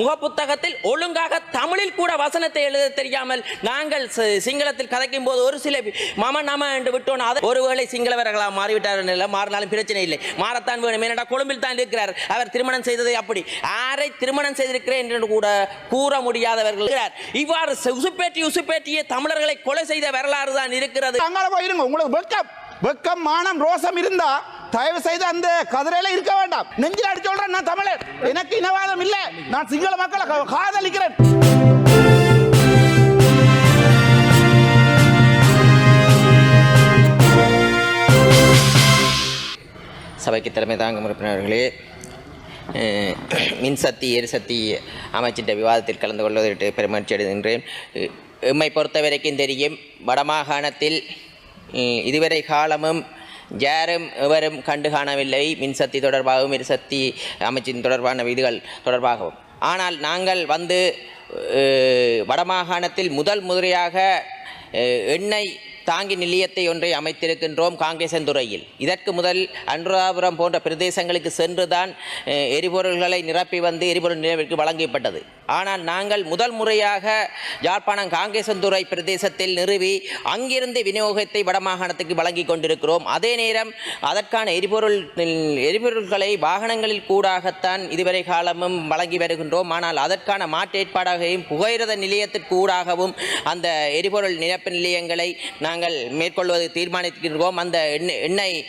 முகப்புத்தகத்தில் ஒழுங்காக தமிழில் கூட வசனத்தை எழுத தெரியாமல் நாங்கள் சிங்களத்தில் கதைக்கும் போது ஒரு சில மம நம என்று விட்டோம். அதை ஒருவேளை சிங்களவர்களாக மாறிவிட்டார் இல்லை மாறினாலும் பிரச்சனை இல்லை. மாறத்தான் வேணும். ஏனென்றால் கொழும்பில் தான் இருக்கிறார். அவர் திருமணம் செய்ததை அப்படி. யாரை திருமணம் செய்திருக்கிறேன் என்று கூட கூற முடியாதவர்கள் இவ்வாறு உசுப்பேற்றி உசுப்பேற்றிய தமிழர்களை கொலை செய்த வரலாறு தான் இருக்கிறது. போயிருங்க உங்களுக்கு வெக்கம் வெக்கம் மானம் ரோசம் இருந்தா தயவு செய்து அந்த கதிரையில இருக்க வேண்டாம். நெஞ்சில் அடிச்சு சொல்றேன் நான் தமிழர் எனக்கு இனவாதம் இல்லை. நான் சிங்கள மக்களை காதலிக்கிறேன். சபைக்கு தலைமை தாங்கும் உறுப்பினர்களே மின்சக்தி எரிசக்தி அமைச்சின்ற விவாதத்தில் கலந்து கொள்வதற்கு பெருமகிழ்ச்சி அடைகின்றேன். எம்மை பொறுத்த வரைக்கும் தெரியும் வடமாகாணத்தில் இதுவரை காலமும் யாரும் எவரும் கண்டு காணவில்லை மின்சக்தி தொடர்பாகவும் எரிசக்தி அமைச்சின் தொடர்பான விதிகள் தொடர்பாகவும். ஆனால் நாங்கள் வந்து வடமாகாணத்தில் முதல் முறையாக எண்ணெய் தாங்கி நிலையத்தை ஒன்றை அமைத்திருக்கின்றோம் காங்கேசந்துறையில் இதற்கு முதல் அனுராபுரம் போன்ற பிரதேசங்களுக்கு சென்றுதான் எரிபொருள்களை நிரப்பி வந்து எரிபொருள் நிலையத்திற்கு வழங்கப்பட்டது. ஆனால் நாங்கள் முதல் முறையாக யாழ்ப்பாணம் காங்கேசந்துறை பிரதேசத்தில் நிறுவி அங்கிருந்து விநியோகத்தை வடமாகாணத்துக்கு வழங்கி கொண்டிருக்கிறோம். அதே நேரம் அதற்கான எரிபொருள் எரிபொருள்களை வாகனங்களில் கூடாகத்தான் இதுவரை காலமும் வழங்கி வருகின்றோம். ஆனால் அதற்கான மாற்று ஏற்பாடாகவும் புகையிரத நிலையத்திற்கூடாகவும் அந்த எரிபொருள் நிரப்பு நிலையங்களை நாங்கள் மேற்கொள்வது தீர்மானித்திருக்கிறோம் அந்த எண்ணெய் எண்ணெய்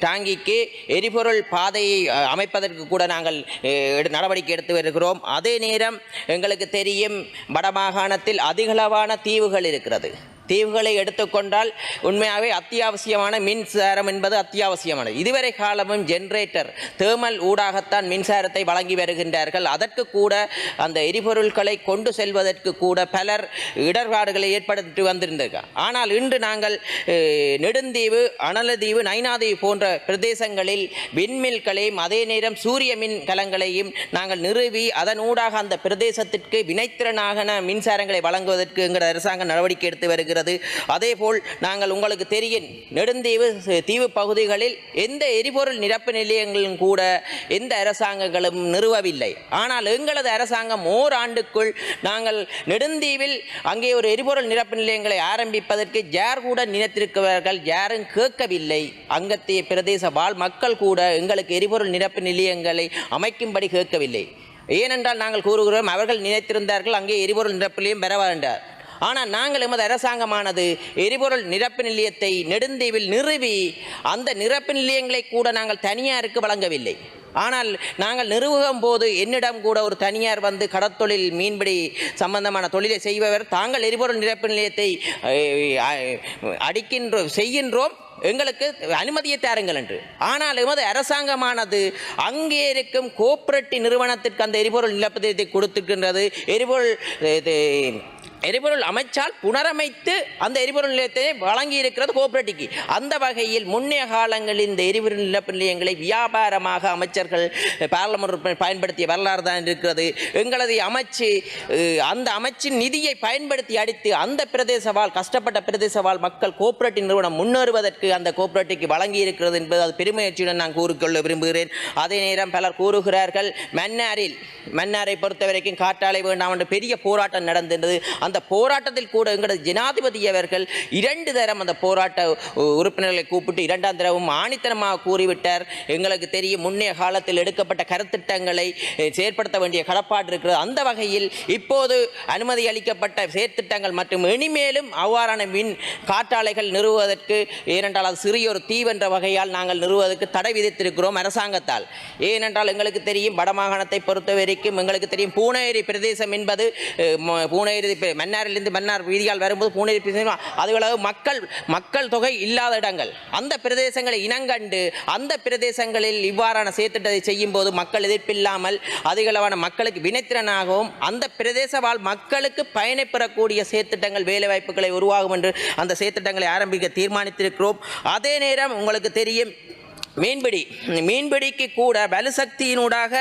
டாங்கிக்கு எரிபொருள் பாதையை அமைப்பதற்கு கூட நாங்கள் எடு- நடவடிக்கை எடுத்து வருகிறோம். அதே நேரம் எங்களுக்கு தெரியும். வடமாகாணத்தில் அதிகளவான தீவுகள் இருக்கிறது. தீவுகளை எடுத்துக்கொண்டால் உண்மையாகவே அத்தியாவசியமான மின்சாரம் என்பது அத்தியாவசியமானது. இதுவரை காலமும் ஜென்ரேட்டர் தேர்மல் ஊடாகத்தான் மின்சாரத்தை வழங்கி வருகின்றார்கள். அதற்கு கூட அந்த எரிபொருட்களை கொண்டு செல்வதற்கு கூட பலர் இடர்பாடுகளை ஏற்படுத்தி வந்திருந்தது. ஆனால் இன்று நாங்கள் நெடுந்தீவு அனலதீவு நைனாதீவு போன்ற பிரதேசங்களில் விண்மில்களையும் அதே நேரம் சூரிய மின் கலங்களையும் நாங்கள் நிறுவி அதன் ஊடாக அந்த பிரதேசத்திற்கு வினைத்திறனாக மின்சாரங்களை வழங்குவதற்கு எங்கள் அரசாங்கம் நடவடிக்கை எடுத்து வருகிறது. அதேபோல் நாங்கள் உங்களுக்கு தெரியும் நெடுந்தீவு தீவு பகுதிகளில் எந்த எரிபொருள் நிரப்பு நிலையங்களும் கூட எந்த அரசாங்கங்களும் நிறுவவில்லை. ஆனால் எங்களது அரசாங்கம் ஓராண்டுக்குள் நாங்கள் நெடுந்தீவில் அங்கே ஒரு எரிபொருள் நிரப்பு நிலையங்களை ஆரம்பிப்பதற்கு யார் கூட நினைத்திருக்கிறார்கள் யாரும் கேட்கவில்லை. அங்கத்திய பிரதேச வாழ் மக்கள் கூட எங்களுக்கு எரிபொருள் நிரப்பு நிலையங்களை அமைக்கும்படி கேட்கவில்லை. ஏனென்றால் நாங்கள் கூறுகிறோம் அவர்கள் நினைத்திருந்தார்கள் அங்கே எரிபொருள் நிரப்பிலையும் பெற வேண்டார் ஆனால் நாங்கள் எமது அரசாங்கமானது எரிபொருள் நிரப்பு நிலையத்தை நெடுந்தீவில் நிறுவி அந்த நிரப்பு நிலையங்களை கூட நாங்கள் தனியாருக்கு வழங்கவில்லை. ஆனால் நாங்கள் நிறுவுகும் போது என்னிடம் கூட ஒரு தனியார் வந்து கடத்தொழில் மீன்பிடி சம்பந்தமான தொழிலை செய்பவர் தாங்கள் எரிபொருள் நிரப்பு நிலையத்தை அடிக்கின்றோம் செய்கின்றோம். எங்களுக்கு அனுமதியை தாருங்கள் என்று. ஆனால் எமது அரசாங்கமானது அங்கே இருக்கும் கோஆபரேட்டிவ் நிறுவனத்திற்கு அந்த எரிபொருள் நிலப்பதியத்தை கொடுத்திருக்கின்றது. எரிபொருள் இது, எரிபொருள் அமைச்சால் புனரமைத்து அந்த எரிபொருள் நிலையத்தை வழங்கி இருக்கிறது கோஆபரேட்டிவ்க்கு. அந்த வகையில் முன்னைய காலங்களில் இந்த எரிபொருள் நிலப்பு நிலையங்களை வியாபாரமாக அமைச்சர்கள் பாராளுமன்ற பயன்படுத்திய வரலாறு தான் இருக்கிறது. எங்களது அமைச்சு அந்த அமைச்சின் நிதியை பயன்படுத்தி அடித்து அந்த பிரதேச வாழ் கஷ்டப்பட்ட பிரதேச வாழ் மக்கள் கோஆபரேட்டிவ் நிறுவனம் முன்னேறுவதற்கு அந்த கோஆபரேட்டிவ்க்கு வழங்கி இருக்கிறது என்பது அது பெருமையற்றியுடன் நான் கூறிக்கொள்ள விரும்புகிறேன். அதே நேரம் பலர் கூறுகிறார்கள் மன்னாரில் மன்னாரை பொறுத்த வரைக்கும் காற்றாலை வேண்டாம் என்று பெரிய போராட்டம் நடந்திருந்தது. அந்த போராட்டத்தில் கூட எங்களது ஜனாதிபதி அவர்கள் இரண்டு தரம் அந்த போராட்ட உறுப்பினர்களை கூப்பிட்டு இரண்டாம் தரவும் ஆணித்தனமாக கூறிவிட்டார். எங்களுக்கு தெரியும் முன்னைய காலத்தில் எடுக்கப்பட்ட கருத்திட்டங்களை செயற்படுத்த வேண்டிய கடப்பாடு இருக்கிறது. அந்த வகையில் இப்போது அனுமதி அளிக்கப்பட்ட செயற்திட்டங்கள் மற்றும் இனிமேலும் அவ்வாறான மின் காற்றாலைகள் நிறுவுவதற்கு ஏனென்றால் அது சிறிய ஒரு தீவென்ற வகையால் நாங்கள் நிறுவுவதற்கு தடை விதித்திருக்கிறோம் அரசாங்கத்தால். ஏனென்றால் எங்களுக்கு தெரியும் வடமாகாணத்தை பொறுத்த வரைக்கும் எங்களுக்கு தெரியும் பூனேரி பிரதேசம் என்பது பூனேரி மன்னாரிலிருந்து மன்னார் வீதியால் வரும்போது பூனேரி பிரதேசம் அதுகளவு மக்கள் மக்கள் தொகை இல்லாத இடங்கள். அந்த பிரதேசங்களை இனங்கண்டு அந்த பிரதேசங்களில் இவ்வாறான செயற்திட்டத்தை செய்யும் போது மக்கள் எதிர்ப்பில்லாமல் அதிகளவான மக்களுக்கு வினைத்திறனாகவும் அந்த பிரதேச வாழ் மக்களுக்கு பயனை பெறக்கூடிய செயற்திட்டங்கள் வேலைவாய்ப்புகளை உருவாகும் என்று அந்த செயற்திட்டங்களை ஆரம்பிக்க தீர்மானித்திருக்கிறோம். அதே நேரம் உங்களுக்கு தெரியும் மீன்பிடி மீன்பிடிக்கு கூட வலுசக்தியினூடாக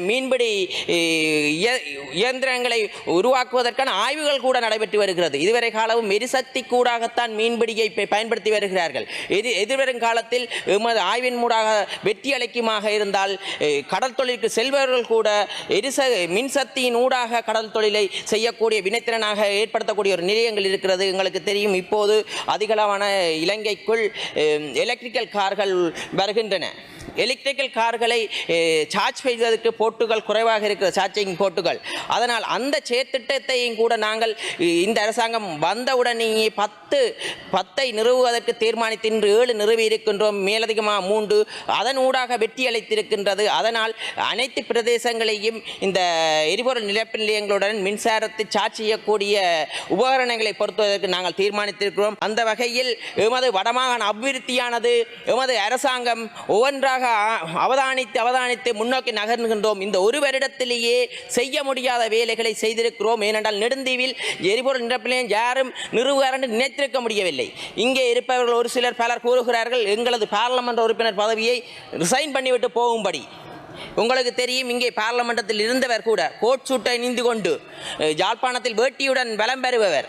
மீன்பிடி இய- இயந்திரங்களை உருவாக்குவதற்கான ஆய்வுகள் கூட நடைபெற்று வருகிறது. இதுவரை காலமும் எரிசக்தி கூடாகத்தான் மீன்பிடியை பயன்படுத்தி வருகிறார்கள். எதி எதிர்வரும் காலத்தில் எமது ஆய்வின் மூடாக வெற்றி அளிக்குமாக இருந்தால் கடல் தொழிலுக்கு செல்பவர்கள் கூட எரிச மின்சக்தியின் ஊடாக கடல் தொழிலை செய்யக்கூடிய வினைத்திறனாக ஏற்படுத்தக்கூடிய ஒரு நிலையங்கள் இருக்கிறது. எங்களுக்கு தெரியும் இப்போது அதிகளவான இலங்கைக்குள் எலக்ட்ரிக்கல் கார்கள் வருகின்றன. எலக்ட்ரிக்கல் கார்களை சார்ஜ் செய்வதற்கு போட்டுகள் குறைவாக இருக்கிற சார்ஜிங் போட்டுகள். அதனால் அந்த செயற்திட்டத்தையும் கூட நாங்கள் இந்த அரசாங்கம் வந்தவுடனேயே பத்து பத்தை நிறுவுவதற்கு தீர்மானித்து இன்று ஏழு நிறுவி இருக்கின்றோம். மேலதிகமாக மூன்று அதன் ஊடாக வெற்றி அளித்திருக்கின்றது. அதனால் அனைத்து பிரதேசங்களையும் இந்த எரிபொருள் நிலப்பு நிலையங்களுடன் மின்சாரத்தை சார்ஜ் செய்யக்கூடிய உபகரணங்களை பொருத்துவதற்கு நாங்கள் தீர்மானித்திருக்கிறோம். அந்த வகையில் எமது வடமாகாண அபிவிருத்தியானது எமது அரசாங்கம் ஒவ்வொன்றாக அவதானித்து அவதானித்து முன்னோக்கி நகர்கின்றோம். இந்த ஒரு வருடத்திலேயே செய்ய முடியாத வேலைகளை செய்திருக்கிறோம். ஏனென்றால் நெடுந்தீவில் எரிபொருள் நிரப்பிலையும் யாரும் நிறுவுவார் என்று நினைத்திருக்க முடியவில்லை. இங்கே இருப்பவர்கள் ஒரு சிலர் பலர் கூறுகிறார்கள் எங்களது பாராளுமன்ற உறுப்பினர் பதவியை ரிசைன் பண்ணிவிட்டு போகும்படி. உங்களுக்கு தெரியும் இங்கே பாராளுமன்றத்தில் இருந்தவர் கூட கோட் சூட்டை நீந்து கொண்டு யாழ்ப்பாணத்தில் வேட்டியுடன் பலம் பெறுபவர்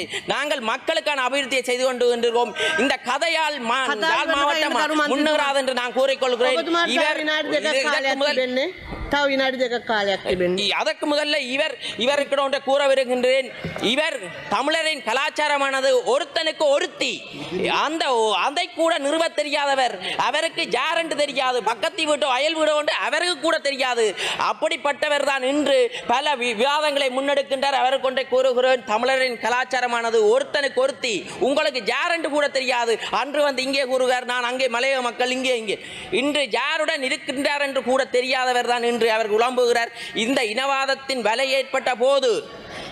இல்லை நாங்கள் மக்களுக்கான அபிவிருத்தியை செய்து கொண்டு கொண்டிருக்கோம் இந்த கதையால் மாவட்டம் முன்னேறாது என்று நான் கூறிக்கொள்கிறேன். තව විනාඩි දෙකක් කාලයක් තිබෙන්නේ. இ- அதற்கு முதல்ல இவர் இவருக்கு ஒன்றை கூற விரும்புகின்றேன் இவர் தமிழரின் கலாச்சாரமானது ஒருத்தனுக்கு ஒருத்தி அந்த ஒ- அதை கூட நிறுவ தெரியாதவர் அவருக்கு யார் என்று தெரியாது பக்கத்து வீட்டோ அயல் வீடோ என்று அவருக்கு கூட தெரியாது அப்படிப்பட்டவர் தான் இன்று பல வி- விவாதங்களை முன்னெடுக்கின்றார் அவருக்கு ஒன்றை கூறுகிறேன் தமிழரின் கலாச்சாரமானது ஒருத்தனுக்கு ஒருத்தி உங்களுக்கு யார் என்று கூட தெரியாது அன்று வந்து இங்கே கூறுகிறார் நான் அங்கே மலைய மக்கள் இங்கே இங்கே இன்று யாருடன் இருக்கின்றார் என்று கூட தெரியாதவர் தான் இன்று என்று அவர் குழம்புகிறார் இந்த இனவாதத்தின் வலை ஏற்பட்ட போது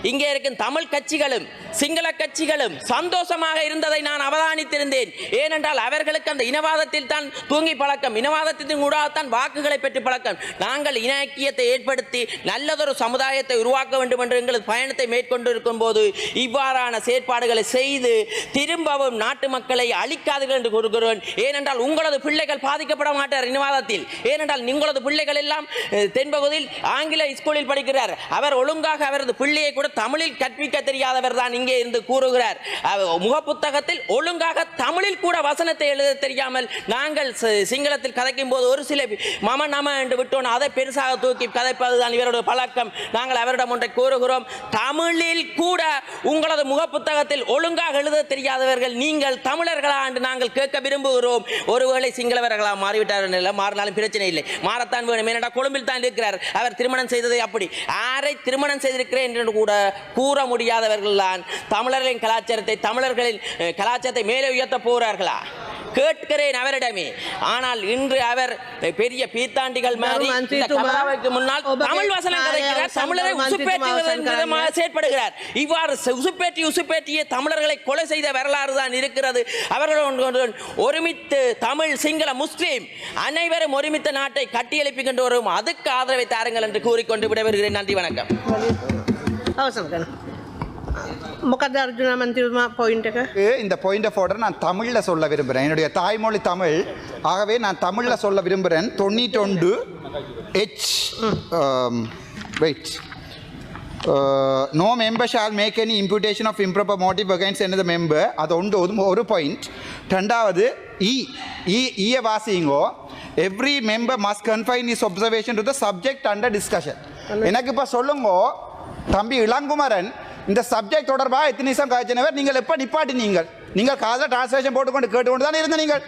இங்கே இருக்கும் தமிழ் கட்சிகளும் சிங்கள கட்சிகளும் சந்தோஷமாக இருந்ததை நான் அவதானித்திருந்தேன். ஏனென்றால் அவர்களுக்கு அந்த இனவாதத்தில் தான் தூங்கி பழக்கம் இனவாதத்தின் ஊடாகத்தான் வாக்குகளை பெற்று பழக்கம். நாங்கள் இனக்கியத்தை ஏற்படுத்தி நல்லதொரு சமுதாயத்தை உருவாக்க வேண்டும் என்று எங்களது பயணத்தை மேற்கொண்டிருக்கும் போது இவ்வாறான செயற்பாடுகளை செய்து திரும்பவும் நாட்டு மக்களை அழிக்காதீர்கள் என்று கூறுகிறேன் ஏனென்றால் உங்களது பிள்ளைகள் பாதிக்கப்பட மாட்டார் இனவாதத்தில். ஏனென்றால் உங்களது பிள்ளைகள் எல்லாம் தென்பகுதியில் ஆங்கில ஸ்கூலில் படிக்கிறார். அவர் ஒழுங்காக அவரது பிள்ளையை கூட தமிழில் கற்பிக்க தெரியாதவர் தான் இங்கே இருந்து கூறுகிறார். முகப்புத்தகத்தில் ஒழுங்காக தமிழில் கூட வசனத்தை எழுத தெரியாமல் நாங்கள் சிங்களத்தில் கதைக்கும் போது ஒரு சில மம நம என்று விட்டோம். அதை பெருசாக தூக்கி கதைப்பதுதான் இவருடைய பழக்கம். நாங்கள் அவரிடம் ஒன்றை கூறுகிறோம். தமிழில் கூட உங்களது முகப்புத்தகத்தில் ஒழுங்காக எழுத தெரியாதவர்கள் நீங்கள் தமிழர்களா என்று நாங்கள் கேட்க விரும்புகிறோம். ஒருவேளை சிங்களவர்களாக மாறிவிட்டார்கள் இல்லை மாறினாலும் பிரச்சனை இல்லை. மாறத்தான் வேணும். ஏனென்றால் கொழும்பில் தான் இருக்கிறார். அவர் திருமணம் செய்ததை அப்படி. யாரை திருமணம் செய்திருக்கிறேன் என்று கூட கூற முடியாதவர்கள் தான் தமிழர்களின் கலாச்சாரத்தை தமிழர்களின் கலாச்சாரத்தை மேலே உயர்த்த போகிறார்களா? கேட்கிறேன் அவரிடமே. ஆனால் இன்று அவர் பெரிய பீத்தாண்டிகள் முன்னால் தமிழ் வசனம் கதைக்கிறார் தமிழரை உசுப்பேற்றுவதன் செயற்படுகிறார். இவ்வாறு உசுப்பேற்றி உசுப்பேற்றிய தமிழர்களை கொலை செய்த வரலாறு தான் இருக்கிறது. அவர்கள் ஒருமித்து தமிழ் சிங்கள முஸ்லீம் அனைவரும் ஒருமித்த நாட்டை கட்டியெழுப்பி கொண்டு வரும் அதுக்கு ஆதரவை தாருங்கள் என்று கூறிக்கொண்டு விடைபெறுகிறேன். நன்றி வணக்கம். அவசரம் මොකද අර්ජුන මන්තිවම இந்த பாயிண்ட் ஆஃப் ஆர்டர் நான் தமிழில் சொல்ல விரும்புகிறேன் என்னுடைய தாய்மொழி தமிழ். ஆகவே நான் தமிழில் சொல்ல விரும்புகிறேன் தொண்ணூற்றொண்டு H wait no member shall make any imputation of improper motive against எனது மெம்பர் அது ஒன்று ஒரு பாயிண்ட் ரெண்டாவது e, e, e இ ஈய வாசிங்கோ. Every member must confine his observation to the subject under discussion எனக்கு இப்போ சொல்லுங்கோ தம்பி இளங்குமரன் இந்த சப்ஜெக்ட் தொடர்பாக எத்தனை நிமிஷம் காய்ச்சினவர் நீங்கள் எப்போ நிப்பாட்டினீங்கள் நீங்கள்? காதில் டிரான்ஸ்லேஷன் போட்டுக்கொண்டு கேட்டுக்கொண்டு தானே இருந்த நீங்கள்?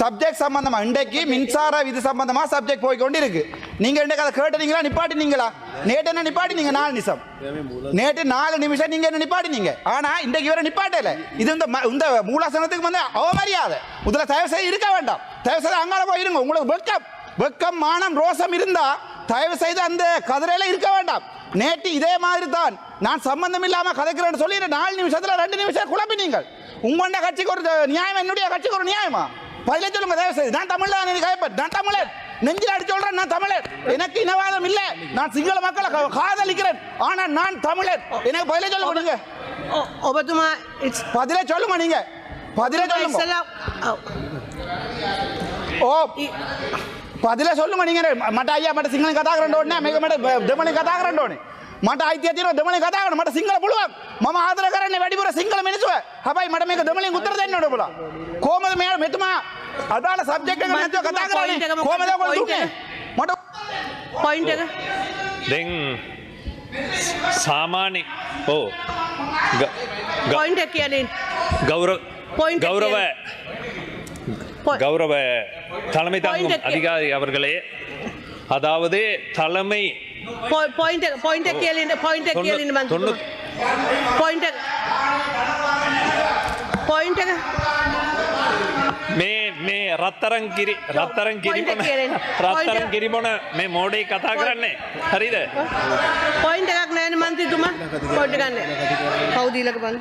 சப்ஜெக்ட் சம்பந்தமா? இன்றைக்கு மின்சார இது சம்பந்தமா சப்ஜெக்ட் போய்க்கொண்டு இருக்கு நீங்க இன்றைக்கு அதை கேட்டுனீங்களா? நிப்பாட்டினீங்களா நேற்று என்ன நிப்பாட்டினீங்க? நாலு நிமிஷம். நேற்று நாலு நிமிஷம் நீங்க என்ன நிப்பாட்டினீங்க? ஆனா இன்றைக்கு இவரை நிப்பாட்டல. இது இந்த இந்த மூலாசனத்துக்கு வந்து அவமரியாதை. முதல்ல தயவு செய்து இருக்க வேண்டாம். தயவு செய்து அங்கால போய் இருங்க. உங்களுக்கு வெக்கம். வெக்கம் மானம் ரோசம் இருந்தா தயவு செய்து அந்த கதிரையில இருக்க வேண்டாம். நேற்று இதே மாதிரி தான். நான் சம்பந்தம் இல்லாமல் கதைக்கிறேன்னு சொல்லி நாலு நிமிஷத்தில் ரெண்டு நிமிஷம் குழப்பி நீங்கள். உங்களோட கட்சிக்கு ஒரு நியாயம் என்னுடைய கட்சிக்கு ஒரு நியாயமா? பதில சொல்லுங்க தயவு செய்து நான் தமிழ்ல கைப்பற்ற நான் தமிழர் நெஞ்சில் அடிச்சு சொல்றேன் நான் தமிழர் எனக்கு இனவாதம் இல்ல. நான் சிங்கள மக்களை காதலிக்கிறேன். ஆனா நான் தமிழர் எனக்கு பதிலே சொல்லுங்க நீங்க. ஒபத்துமா இட்ஸ் பதிலே சொல்லுங்க நீங்க. பதிலே சொல்லுங்க. ஓ பதிலே சொல்லுங்க நீங்க. மட்ட ஐயா மட்ட சிங்களம் கதாகிறோன்னு மேக மட்ட தமிழ் கதாகிறோன்னு මට දෙමලි කතා කරන්න ඕනේ මට අයිතිය තියෙන දෙමලි කතා කරන්න මට සිංහල පුළුවන් මම ආදර කරන්න වැඩිපුර සිංහල මිනිස්සුව හැබැයි මට මේක දෙමලින් උත්තර දෙන්න ඕන බලා කොහමද මෙයා මෙතුමා අදාළ සබ්ජෙක්ට් එක නැතුව කතා point එක කරන්නේ මොකක්ද? කොහමද ඔයගොල්ලෝ point දුන්නේ එක? මට පොයින්ට් එක දැන් සාමාන්‍ය ඕ පොයින්ට් එක කියන්නේ கௌரவ Point கௌரவ පො- கௌரவ தலைமை தாங்கும் Point அதிகாரி அவர்களே அதாவது தலைமை പോയിന്റ് പോയിന്റ് കേലിന്റെ പോയിന്റ് കേലിന്റെ മന്ത്രി പോയിന്റ് പോയിന്റ് මේ මේ රත්තරන් කිරි රත්තරන් කිරිබොන රත්තරන් කිරිබොන මේ මෝඩේ කතා කරන්නේ හරිද පොයින්ට් එකක් නැහැ නේ මන්ත්‍රීතුමා පොයින්ට් ගන්න කවුද ඊළඟ බං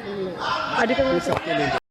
අධිකම